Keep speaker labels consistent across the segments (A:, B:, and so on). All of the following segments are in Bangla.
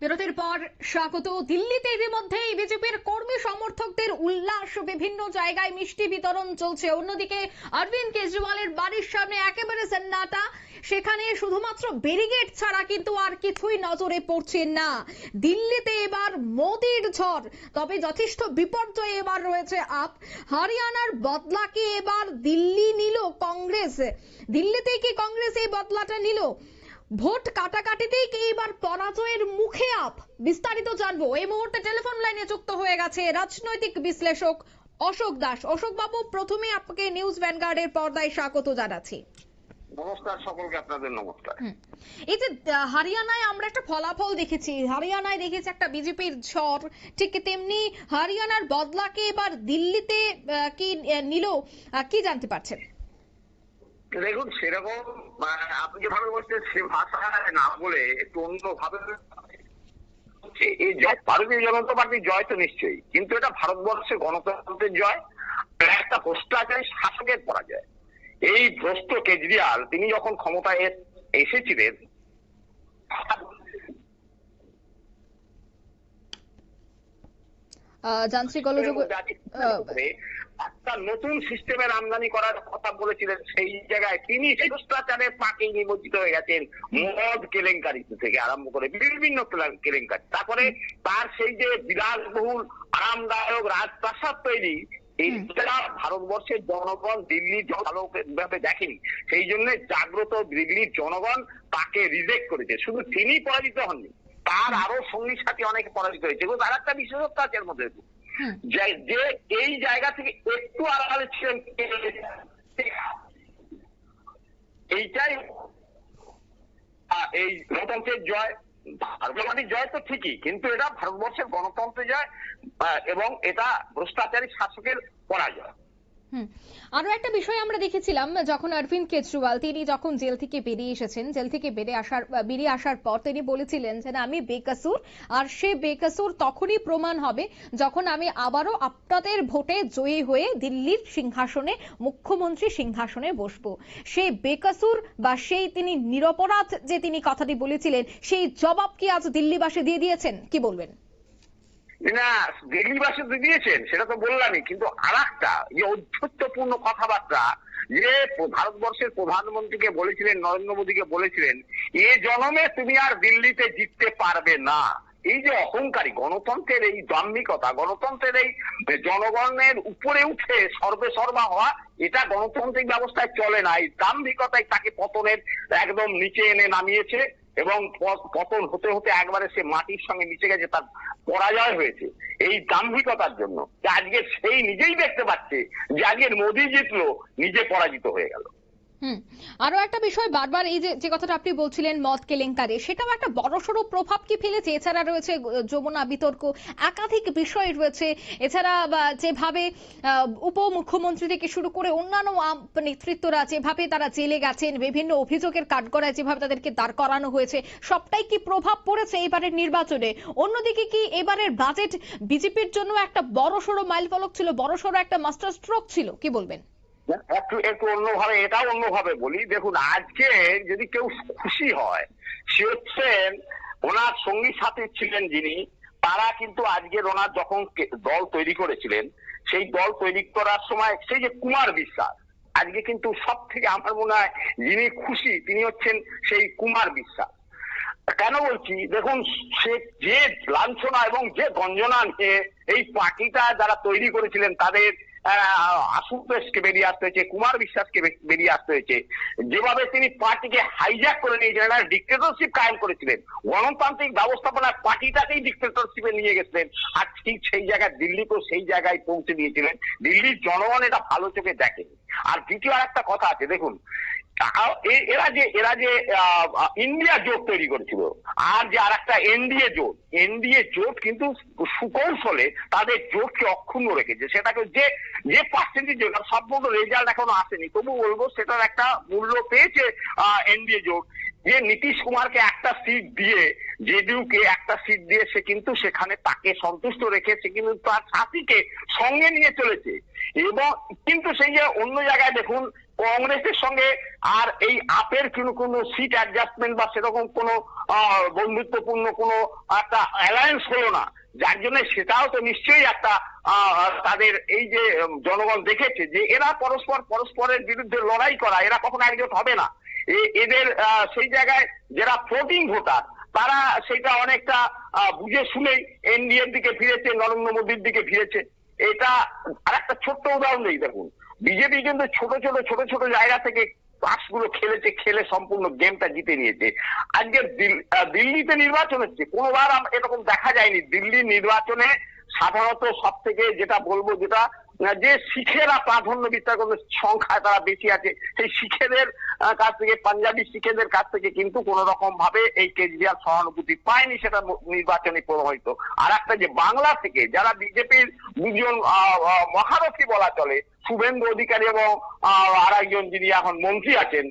A: বিরতির পর স্বাগত। দিল্লিতে ইতিমধ্যেই বিজেপির কর্মী সমর্থকদের উল্লাস। বিভিন্ন জায়গায় মিষ্টি বিতরণ চলছে। অন্যদিকে অরবিন্দ কেজরিওয়ালের বাড়ির সামনে একেবারে সন্নাটা। সেখানে শুধুমাত্র ব্যারিগেড ছাড়া কিন্তু আর কিছুই নজরে পড়ছে না। দিল্লিতে এবার মোদির ঝড়। তবে যথেষ্ট বিপর্যয় এবার রয়েছে আপ। হরিয়ানার বদলাকে এবার দিল্লি নিল কংগ্রেস? দিল্লিতেই কি কংগ্রেস এই বদলাটা নিল? ভোট কাটাকাটিতেই কি এবার পরাজয়ের মুখে আপ? বিস্তারিত জানব। এই মুহূর্তে টেলিফোন লাইনে যুক্ত হয়ে গেছে রাজনৈতিক বিশ্লেষক অশোক দাস। অশোক বাবু প্রথমে আপনাকে নিউজ ভ্যানগার্ডের পর্দায় স্বাগত জানাচ্ছি।
B: নমস্কার সকলকে আপনাদের নমস্কার।
A: এই যে হরিয়ানায় আমরা একটা ফলাফল দেখেছি। হরিয়ানায় দেখেছি একটা বিজেপির ঝড়। ঠিক তেমনি হরিয়ানার বদলাকে এবার দিল্লিতে কি নিল কি জানতে পারছেন?
B: দেখুন সেরকম আপনি যেভাবে বলছেন সে ভাষা না বলে একটু অন্য ভাবে এই জয় ভারতীয় জনতা পার্টির জয় তো নিশ্চয়ই কিন্তু এটা ভারতবর্ষের গণতন্ত্রের জয় একটা ভ্রষ্টাচারী শাসকের পরাজয়। এই ভ্রষ্ট কেজরিওয়াল তিনি যখন ক্ষমতায় এসেছিলেন
A: যান্ত্রিক গোলযোগ
B: একটা নতুন সিস্টেমের আমদানি করার কথা বলেছিলেন সেই জায়গায় তিনি ভ্রষ্টাচারের পাকে নিমজ্জিত হয়ে গেছেন। মদ কেলেঙ্কারি থেকে আরম্ভ করে বিভিন্ন কেলেঙ্কারি। তারপরে তার সেই যে বিলাসবহুল আরামদায়ক রাজপ্রাসাদ তৈরি এইটা ভারতবর্ষের জনগণ দিল্লির ভালোভাবে দেখেনি সেই জন্য জাগ্রত দিল্লির জনগণ তাকে রিজেক্ট করেছে। শুধু তিনি পরাজিত হননি তার আরও সঙ্গী সাথী অনেকে পরাজিত হয়েছে। এবং তার একটা বিশেষত্ব আছে এর মধ্যে। যে এই জায়গা থেকে একটু আড়ালে ছিলেন এইটাই এই গণতন্ত্রের জয়। ভারতবাদী জয় তো ঠিকই, কিন্তু এটা ভারতবর্ষের গণতন্ত্রের জয় এবং এটা ভ্রষ্টাচারী শাসকের পরাজয়।
A: হুম। আরও একটা বিষয় আমরা দেখেছিলাম, যখন অরবিন্দ কেজরিওয়াল তিনি যখন জেল থেকে বেরিয়ে এসেছেন, জেল থেকে বেরিয়ে আসার বেরিয়ে আসার পর তিনি বলেছিলেন যে আমি বেকসুর। আর সে বেকসুর তখনই প্রমাণ হবে যখন আমি আবারও আপনাদের ভোটে জয়ী হয়ে দিল্লির সিংহাসনে, মুখ্যমন্ত্রী সিংহাসনে বসবো। সেই বেকসুর বা সেই তিনি নিরপরাধ যে তিনি কথাটি বলেছিলেন, সেই জবাব কি আজ দিল্লিবাসী দিয়ে দিয়েছেন? কি বলবেন?
B: না দিল্লিবাসী তো দিয়েছেন, সেটা তো বললামই, কিন্তু আর একটা যে ঔদ্ধত্যপূর্ণ কথাবার্তা যে ভারতবর্ষের প্রধানমন্ত্রীকে বলেছিলেন, নরেন্দ্র মোদীকে বলেছিলেন, এ জনমে তুমি আর দিল্লিতে জিততে পারবে না। এই যে অহংকারী, গণতন্ত্রের এই দাম্ভিকতা, গণতন্ত্রের এই জনগণের উপরে উঠে সর্বে সর্বা হওয়া, এটা গণতান্ত্রিক ব্যবস্থায় চলে না। এই দাম্ভিকতায় তাকে পতনের একদম নিচে এনে নামিয়েছে। এবং পতন হতে হতে একবারে সে মাটির সঙ্গে মিশে গেছে, তার পরাজয় হয়েছে। এই দাম্ভিকতার জন্য। আজকে সেই নিজেই দেখতে পাচ্ছে যে আজকে মোদি জিতলো, নিজে পরাজিত হয়ে গেল।
A: হুম। আরও একটা বিষয়, বারবার এই যে যে কথাটা আপনি বলছিলেন, মদ কেলেঙ্কারি সেটাও একটা বড়সড় প্রভাব কি ফেলেছে? এছাড়া রয়েছে যমুনা বিতর্ক, একাধিক বিষয় রয়েছে। এছাড়া যেভাবে উপমুখ্যমন্ত্রী থেকে শুরু করে অন্যান্য নেতৃত্বরা যেভাবে তারা জেলে গেছেন, বিভিন্ন অভিযোগের কাঠগড়ায় যেভাবে তাদেরকে দাঁড় করানো হয়েছে, সবটাই কি প্রভাব পড়েছে এবারের নির্বাচনে? অন্যদিকে কি এবারের বাজেট বিজেপির জন্য একটা বড়সড় মাইলফলক ছিল, বড়সড় একটা মাস্টার স্ট্রোক ছিল? কি বলবেন?
B: একটু একটু অন্যভাবে, এটাও অন্যভাবে বলি। দেখুন, আজকে যদি কেউ খুশি হয়, সে হচ্ছেন ওনার সঙ্গী সাথী ছিলেন যিনি। তারা কিন্তু আজকের ওনার যখন দল তৈরি করেছিলেন, সেই দল তৈরি করার সময় সেই যে কুমার বিশ্বাস, আজকে কিন্তু সব থেকে আমার মনে হয় যিনি খুশি, তিনি হচ্ছেন সেই কুমার বিশ্বাস। কেন বলছি? দেখুন, সে যে লাঞ্ছনা এবং যে গঞ্জনা নিয়ে এই পার্টিটা যারা তৈরি করেছিলেন, তাদের আহ, আশুতোষকে বেরিয়ে আসতে হয়েছে কুমার বিশ্বাসকে বেরিয়ে আসতে হয়েছে। যেভাবে তিনি পার্টিকে হাইজ্যাক করে নিয়েছিলেন আর ডিক্টেটরশিপ কায়েম করেছিলেন গণতান্ত্রিক ব্যবস্থাপনার পার্টিটাকেই ডিক্টেটরশিপে নিয়ে গেছিলেন আর ঠিক সেই জায়গায় দিল্লিকেও সেই জায়গায় পৌঁছে দিয়েছিলেন। দিল্লির জনগণ এটা ভালো চোখে দেখেনি। আর দ্বিতীয় আর একটা কথা আছে দেখুন এরা যে এরা যে ইন্ডিয়া জোট তৈরি করেছিল, আর যে আর একটা এনডিএ জোট এনডিএ জোট কিন্তু সুকৌশলে তাদের জোটকে অক্ষুণ্ণ রেখেছে। সেটাকে যে যে পার্সেন্টেজ সম্পূর্ণ রেজাল্ট এখনও আসেনি। তবু বলব, সেটার একটা মূল্য পেয়েছে এনডিএ জোট। যে নীতিশ কুমারকে একটা সিট দিয়ে, জেডিউকে একটা সিট দিয়ে, সে কিন্তু সেখানে তাকে সন্তুষ্ট রেখে, সে কিন্তু তার সাথীকে সঙ্গে নিয়ে চলেছে। এবং কিন্তু সেই যে অন্য জায়গায় দেখুন কংগ্রেসের সঙ্গে আর এই আপের কোনো কোনো সিট অ্যাডজাস্টমেন্ট বা সেরকম কোনো বন্ধুত্বপূর্ণ কোনো একটা অ্যালায়েন্স হলো না। যার জন্য সেটাও তো নিশ্চয়ই একটা তাদের এই যে জনগণ দেখেছে যে এরা পরস্পর পরস্পরের বিরুদ্ধে লড়াই করা, এরা কখনো একজোট হবে না। এদের সেই জায়গায় যারা ফ্লোটিং ভোটার তারা সেটা অনেকটা বুঝে শুনেই এনডিএর দিকে ফিরেছে, নরেন্দ্র মোদীর দিকে ফিরেছে। এটা আর একটা ছোট্ট উদাহরণ দেখুন। বিজেপি কিন্তু ছোট ছোট ছোট ছোট জায়গা থেকে পাসগুলো খেলেছে, খেলে সম্পূর্ণ গেমটা জিতে নিয়েছে। আজকে দিল্লিতে নির্বাচন হচ্ছে, কোনোবার এরকম দেখা যায়নি। দিল্লি নির্বাচনে সাধারণত সব থেকে যেটা বলব যেটা যে শিখেরা প্রাধান্য বিস্তার করবে, সংখ্যায় তারা বেশি আছে। সেই শিখেদের কাছ থেকে, পাঞ্জাবি শিখেদের কাছ থেকে কিন্তু কোন রকম ভাবে এই কেজরিওয়াল সহানুভূতি পায়নি সেটা নির্বাচনে প্রভাবিত আর একটা যে বাংলা থেকে যারা বিজেপির দুজন মহারথী বলা চলে, শুভেন্দু অধিকারী এবং আর একজন যিনি এখন মন্ত্রী আছেন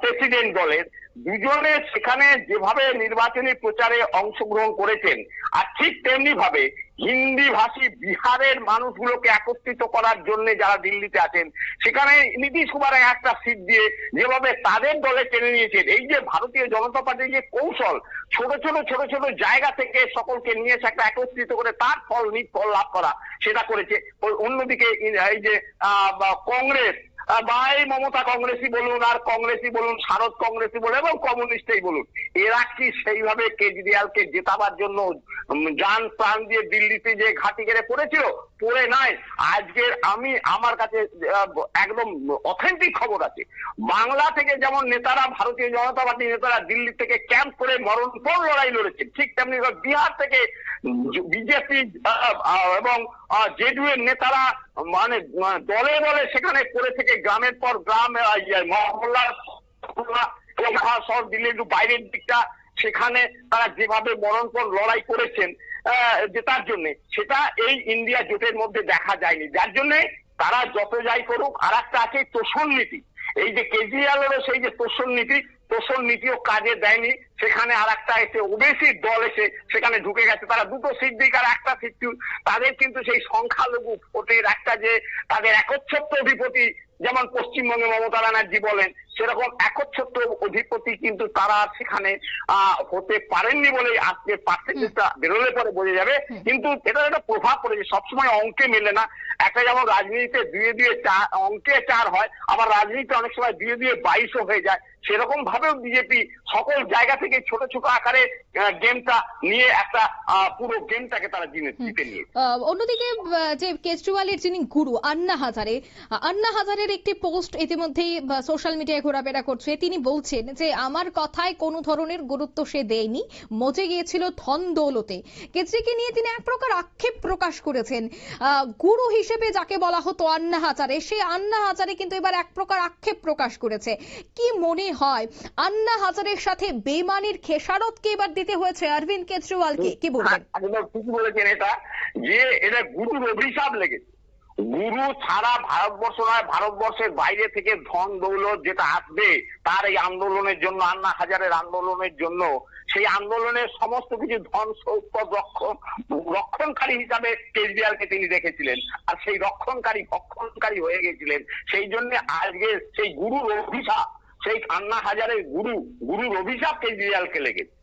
B: প্রেসিডেন্ট দলের, দুজনে সেখানে যেভাবে নির্বাচনী প্রচারে অংশগ্রহণ করেছেন, আর ঠিক তেমনি ভাবে হিন্দি ভাষী বিহারের মানুষগুলোকে একত্রিত করার জন্য যারা দিল্লিতে আছেন, সেখানে নীতিশ কুমারের একটা সিট দিয়ে যেভাবে তাদের দলে টেনে নিয়েছেন, এই যে ভারতীয় জনতা পার্টির যে কৌশল, ছোট ছোট ছোট ছোট জায়গা থেকে সকলকে নিয়ে এসে একটা একত্রিত করে তার ফল ফল লাভ করা, সেটা করেছে। অন্যদিকে এই যে কংগ্রেস এই মমতা কংগ্রেসই বলুন, আর কংগ্রেসই বলুন, শারদ কংগ্রেসই বলুন, এবং কমিউনিস্টই বলুন। এরা কি সেইভাবে কেজরিওয়ালকে জেতাবার জন্য যান প্রাণ দিয়ে দিল্লিতে যে ঘাটি গেড়ে পড়েছিল? পড়ে নাই আজকের আমি আমার কাছে একদম অথেন্টিক খবর আছে। বাংলা থেকে যেমন নেতারা ভারতীয় জনতা পার্টির নেতারা দিল্লি থেকে ক্যাম্প করে মরণপণ লড়াই লড়েছে ঠিক তেমনি বিহার থেকে বিজেপি এবং জেডিউ এর নেতারা মানে আহ, দলে দলে সেখানে করে থেকে গ্রামের পর গ্রাম ইয়ে, মহল্লা শহর দিল্লির একটু বাইরের দিকটা সেখানে তারা যেভাবে মরণপণ লড়াই করেছেন জেতার জন্য, সেটা এই ইন্ডিয়া জোটের মধ্যে দেখা যায়নি। যার জন্য তারা যত যাই করুক, আর একটা আছে তোষণ নীতি। এই যে কেজরিওয়ালেরও সেই যে তোষণ নীতি, তোষণ নীতিও কাজে দেয়নি। সেখানে আর একটা এসে ওবেসির দল এসে সেখানে ঢুকে গেছে। তারা দুটো সিট দিক আর একটা সিট তাদের কিন্তু সেই সংখ্যালঘু ভোটের একটা যে তাদের একচ্ছত্র অধিপতি, যেমন পশ্চিমবঙ্গে মমতা ব্যানার্জি বলেন সেরকম একচ্ছত্র অধিপতি কিন্তু তারা সেখানে হতে পারেননি বলে আজকে পার্সেন্টেজটা বেরোলে পরে বোঝা যাবে। কিন্তু এটার একটা প্রভাব পড়েছে। সবসময় অঙ্কে মেলে না। একটা যেমন রাজনীতিতে দুয়ে দিয়ে চার অঙ্কে চার হয় আবার রাজনীতিতে অনেক সময় দুয়ে দিয়ে বাইশও হয়ে যায়। সেরকম ভাবেও বিজেপি সকল জায়গা থেকে ছোট ছোট আকারে গেমটা নিয়ে একটা আহ, পুরো গেমটাকে তারা জিনে জিতে
A: আহ, অন্যদিকে যে কেজরিওয়ালের যিনি গুরু আন্না হাজারে আন্না হাজারের একটি পোস্ট ইতিমধ্যেই সোশ্যাল মিডিয়ায় ঘোরাফেরা করছে। তিনি বলছেন যে আমার কথায় কোনো ধরনের গুরুত্ব সে দেয়নি। মজে গিয়েছিল ধন দৌলতে। কেজরিকে নিয়ে তিনি এক প্রকার আক্ষেপ প্রকাশ করেছেন। গুরু হিসেবে যাকে বলা হতো আন্না হাজারে সেই আন্না হাজারে কিন্তু এবার এক প্রকার আক্ষেপ প্রকাশ করেছে। কি মনে হয় আন্না হাজারের সাথে বেমানির খেসারতকে এবার দিতে হয়েছে অরবিন্দ কেজরিওয়ালকে? কি বলবেন?
B: হ্যাঁ, একদম ঠিক বলেছেন এটা যে এটা গুরুর অভিশাপ লেগেছে। গুরু ছাড়া ভারতবর্ষ নয়, ভারতবর্ষের বাইরে থেকে ধন দৌলত যেটা আসবে, তার এই আন্দোলনের জন্য, আন্না হাজারের আন্দোলনের জন্য, সেই আন্দোলনের সমস্ত কিছু ধন সম্পদ রক্ষণ রক্ষণকারী হিসাবে কেজরিওয়ালকে তিনি দেখেছিলেন আর সেই রক্ষণকারী, ভক্ষণকারী হয়ে গেছিলেন। সেই জন্য আজকে সেই গুরুর অভিশাপ, সেই আন্না হাজারের গুরু, গুরুর অভিশাপ কেজরিওয়ালকে লেগেছে।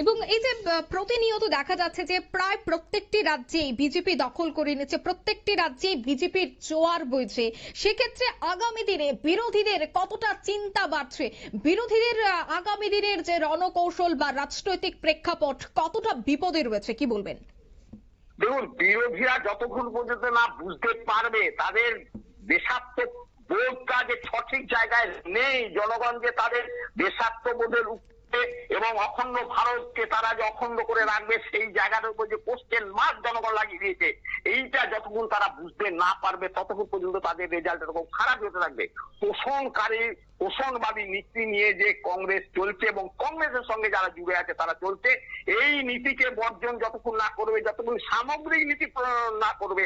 A: এবং এই যে প্রতিনিয়ত দেখা যাচ্ছে যে প্রায় প্রত্যেকটি রাজ্যেই বিজেপি দখল করে নিচ্ছে প্রত্যেকটি রাজ্যেই বিজেপির জোয়ার বইছে। সেক্ষেত্রে আগামী দিনে বিরোধীদের কতটা চিন্তা বাড়ছে? বিরোধীদের আগামী দিনের যে রণকৌশল বা রাজনৈতিক প্রেক্ষাপট কতটা বিপদে রয়েছে, কি বলবেন?
B: দেখুন, বিরোধীরা যতক্ষণ পর্যন্ত না বুঝতে পারবে, তাদের দেশাত্ম বোধটা যে সঠিক জায়গায় নেই, জনগণ যে তাদের দেশাত্মবোধের উপরে এবং অখণ্ড ভারতকে তারা যে অখণ্ড করে রাখবে, সেই জায়গার উপর যে কোশ্চেন মার্ক জনগণ লাগিয়ে দিয়েছে, এইটা যতক্ষণ তারা বুঝতে না পারবে, ততক্ষণ পর্যন্ত তাদের রেজাল্ট এরকম খারাপ হতে থাকবে। পোষণকারী, পোষণবাদী নীতি নিয়ে যে কংগ্রেস চলছে এবং কংগ্রেসের সঙ্গে যারা জুড়ে আছে তারা চলছে, এই নীতিকে বর্জন যতক্ষণ না করবে, যতক্ষণ সামগ্রিক নীতি প্রণয়ন না করবে,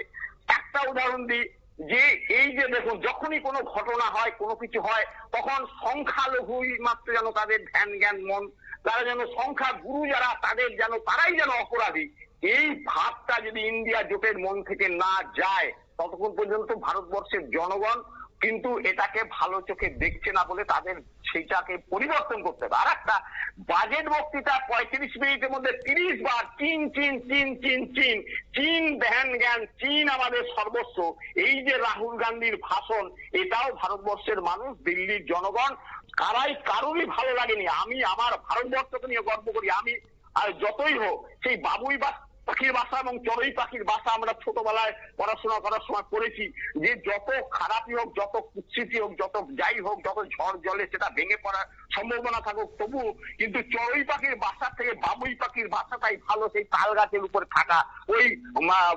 B: একটা উদাহরণ দিই যে এই যে দেখুন, যখনই কোনো ঘটনা হয়, কোনো কিছু হয়, তখন সংখ্যালঘুই মাত্র যেন তাদের ধ্যান জ্ঞান, মন, তারা যেন সংখ্যা গুরু যারা, তাদের যেন, তারাই যেন অপরাধী। এই ভাবটা যদি ইন্ডিয়া জোটের মন থেকে না যায়, ততক্ষণ পর্যন্ত ভারতবর্ষের জনগণ কিন্তু এটাকে ভালো চোখে দেখছে না বলে তাদের সেইটাকে পরিবর্তন করতে হবে। আর একটা বাজেট বক্তৃতা, পঁয়ত্রিশ মিনিটের মধ্যে তিরিশ বার চীন চীন চীন চীন চীন চীন ধ্যান জ্ঞান, চীন আমাদের সর্বস্ব। এই যে রাহুল গান্ধীর ভাষণ, এটাও ভারতবর্ষের মানুষ, দিল্লির জনগণ, কারাই কারোরই ভালো লাগেনি। আমি আমার ভারতবর্ষকে নিয়ে গর্ব করি। আমি আর যতই হোক, সেই বাবুই বা পাখির বাসা এবং চড়ুই পাখির বাসা আমরা ছোটবেলায় পড়াশোনা করার সময় পড়েছি যে যত খারাপই হোক, যত কুৎসিতি হোক, যত যাই হোক, যত ঝড় জলে সেটা ভেঙে পড়ার সম্ভাবনা থাকুক তবু কিন্তু চড়ুই পাখির বাসা থেকে বাবুই পাখির বাসাটাই ভালো, সেই তাল গাছের উপরে থাকা, ওই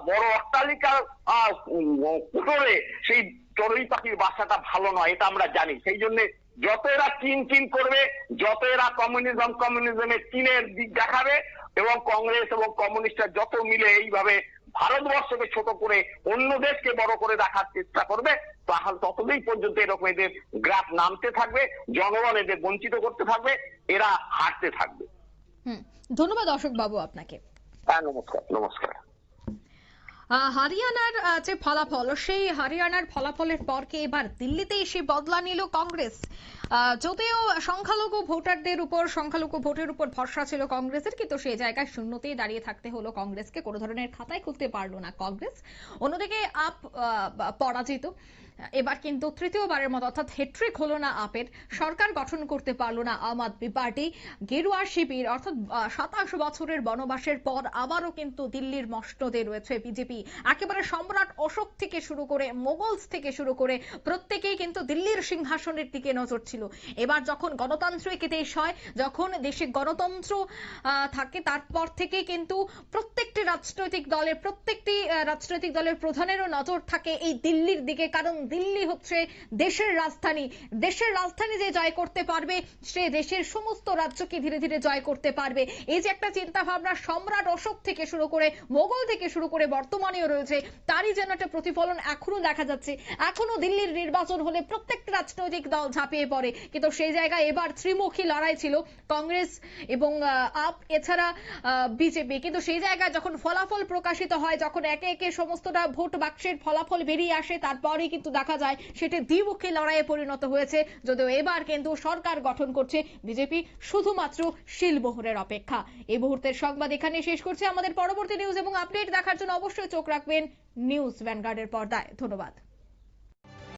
B: বড় অট্টালিকার কুটোরে সেই চড়ুই পাখির বাসাটা ভালো নয়, এটা আমরা জানি। সেই জন্য যত এরা চীন চীন করবে, যত এরা কমিউনিজম কমিউনিজমের চীনের দিক দেখাবে এবং কংগ্রেস এবং কমিউনিস্টরা যত মিলে এইভাবে ভারতবর্ষকে ছোট করে অন্য দেশকে বড় করে দেখার চেষ্টা করবে তাহলে ততদিন পর্যন্ত এরকম এদের গ্রাফ নামতে থাকবে জনগণ এদের বঞ্চিত করতে থাকবে এরা হারতে থাকবে।
A: ধন্যবাদ অশোক বাবু আপনাকে।
B: হ্যাঁ নমস্কার
A: হরিয়ানার যে ফলাফল সেই হরিয়ানার ফলাফলের পর কি এবার দিল্লিতে এসে বদলা নিল কংগ্রেস? যদিও সংখ্যালঘু ভোটারদের উপর, সংখ্যালঘু ভোটের উপর ভরসা ছিল কংগ্রেসের, কিন্তু সেই জায়গায় শূন্যতেই দাঁড়িয়ে থাকতে হলো কংগ্রেসকে। কোনো ধরনের খাতায় খুলতে পারল না কংগ্রেস। অন্যদিকে আপ পরাজিত। এবার কিন্তু তৃতীয়বারের মতো, অর্থাৎ হেট্রিক হলো না আপের। সরকার গঠন করতে পারল না আম আদমি পার্টি। গেরুয়া শিবির, অর্থাৎ সাতাশ বছরের বনবাসের পর আবারও কিন্তু দিল্লির মসনদে রয়েছে বিজেপি। একেবারে সম্রাট অশোক থেকে শুরু করে, মোগলস থেকে শুরু করে, প্রত্যেকেই কিন্তু দিল্লির সিংহাসনের দিকে নজর ছিল। এবার যখন গণতান্ত্রিক দেশ হয়, যখন দেশে গণতন্ত্র থাকে, তারপর থেকে কিন্তু প্রত্যেকটি রাজনৈতিক দলের, প্রত্যেকটি রাজনৈতিক দলের প্রধানেরও নজর থাকে এই দিল্লির দিকে। কারণ দিল্লি হচ্ছে দেশের রাজধানী। দেশের রাজধানী যে জয় করতে পারবে, সে দেশের সমস্ত রাজ্যকে ধীরে ধীরে জয় করতে পারবে। এই যে একটা চিন্তা ভাবনা সম্রাট অশোক থেকে শুরু করে, মোগল থেকে শুরু করে বর্তমানেও রয়েছে, তারই যেন একটা প্রতিফলন এখনও দেখা যাচ্ছে। এখনও দিল্লির নির্বাচন হলে প্রত্যেকটা রাজনৈতিক দল ঝাঁপিয়ে পড়ে। কিন্তু সেই জায়গায় এবার ত্রিমুখী লড়াই ছিল কংগ্রেস এবং আপ, এছাড়া বিজেপি। কিন্তু সেই জায়গায় যখন ফলাফল প্রকাশিত হয়, যখন একে একে সমস্তটা ভোট বাক্সের ফলাফল বেরিয়ে আসে, তারপরেই কিন্তু দেখা যায় সেটি দ্বিমুখী লড়াইয়ে পরিণত হয়েছে। যদিও এবার কিন্তু সরকার গঠন করছে বিজেপি শুধুমাত্র শিলমোহরের অপেক্ষা। এই মুহূর্তের সংবাদ এখানে শেষ করছে। আমাদের পরবর্তী নিউজ এবং আপডেট দেখার জন্য অবশ্যই চোখ রাখবেন নিউজ ভ্যানগার্ডের পর্দায়। ধন্যবাদ।